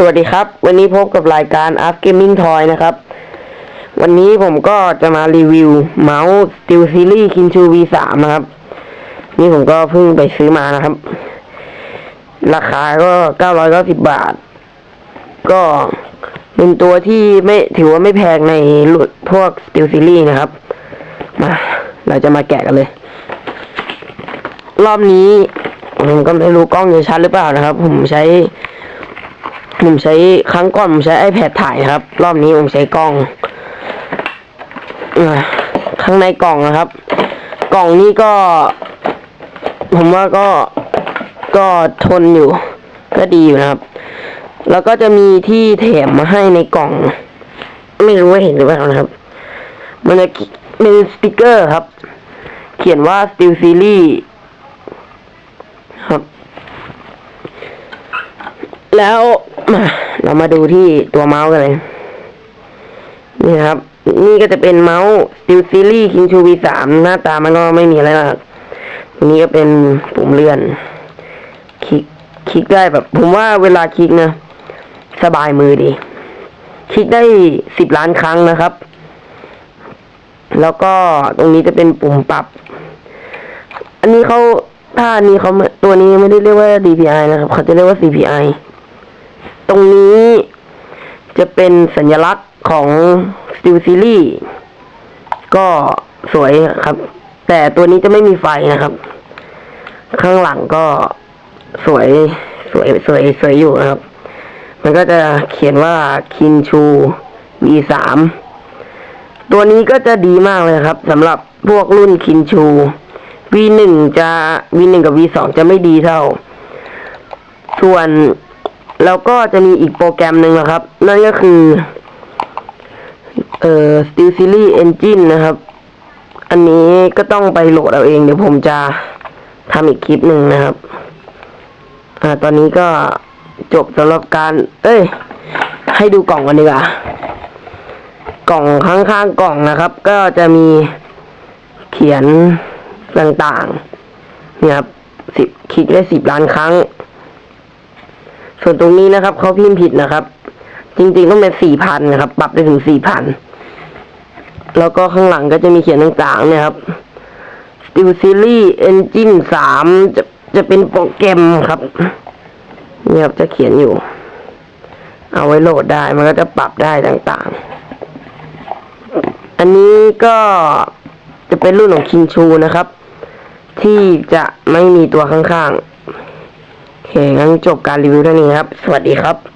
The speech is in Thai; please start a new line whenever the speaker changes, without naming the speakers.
สวัสดีครับ วันนี้พบกับรายการ Up Gaming Toy นะครับ วันนี้ผมก็จะมารีวิวเมาส์ Steel Series Kinshu V3 นะครับ นี่ผมก็เพิ่งไปซื้อมานะครับ ราคาก็ 990 บาท ก็เป็นตัวที่ไม่ถือว่าไม่แพงในรุ่นพวก Steel Series นะครับ มา เราจะมาแกะกันเลย รอบนี้ผมก็ไม่รู้กล้องจะชัดหรือเปล่านะครับ ผมใช้ ผมใช้ครั้งก่อนผมใช้ iPad ถ่ายครับ รอบนี้ผมใช้กล้องข้างในกล่องนะครับ กล่องนี้ก็ ผมว่าก็ก็ทนอยู่ ก็ดีอยู่นะครับ แล้วก็จะมีที่แถมมาให้ในกล่อง ไม่รู้ว่าเห็นหรือเปล่านะครับ มันจะเป็นสติกเกอร์ครับ เขียนว่า Steel Series ครับ แล้ว มาเรามาดูที่ตัวเมาส์กันเลย นี่ครับ นี่ก็จะเป็นเมาส์ Steel Series King Chu V3 หน้าตามันก็ไม่มีอะไรมากนนี้ก็เป็นปุ่มเลื่อน คลิก คลิกได้แบบ ผมว่าเวลาคลิกนะ สบายมือดี คลิกได้สิบล้านครั้งนะครับ แล้วก็ตรงนี้จะเป็นปุ่มปรับ อันนี้เขาถ้าอันนี้เขาตัวนี้ไม่ได้เรียกว่า DPI นะครับ เขาจะเรียกว่า CPI ตรงนี้จะเป็นสัญลักษณ์ของ Steel Series ก็สวยครับ แต่ตัวนี้จะไม่มีไฟนะครับ ข้างหลังก็สวยสวยสวยสวยอยู่นะครับ มันก็จะเขียนว่า Kinshu V3 ตัวนี้ก็จะดีมากเลยครับสำหรับพวกรุ่น Kinshu V1 จะ V1 กับ V2 จะไม่ดีเท่า ส่วน แล้วก็จะมีอีกโปรแกรมหนึ่งนะครับ นั่นก็คือเอ่อ Steel Series Engine นะครับ อันนี้ก็ต้องไปโหลดเอาเอง เดี๋ยวผมจะทำอีกคลิปหนึ่งนะครับ อ่า ตอนนี้ก็จบสำหรับการ เอ้ย ให้ดูกล่องกันดีกว่า กล่องข้างๆกล่องนะครับ ก็จะมีเขียนต่างๆ เนี่ยครับสิบคลิกได้สิบล้านครั้ง ส่วนตรงนี้นะครับเขาพิมพ์ผิดนะครับ จริงๆต้องเป็นสี่พันนะครับ ปรับได้ถึงสี่พันแล้วก็ข้างหลังก็จะมีเขียนต่างๆเนี่ยครับ Steel Series Engine สามจะจะเป็นโปรแกรมครับเนี่ยครับจะเขียนอยู่ เอาไว้โหลดได้มันก็จะปรับได้ต่างๆ อันนี้ก็จะเป็นรุ่นของคิงชูนะครับ ที่จะไม่มีตัวข้างๆ เคงั้นจบการรีวิวเท่านี้ครับ สวัสดีครับ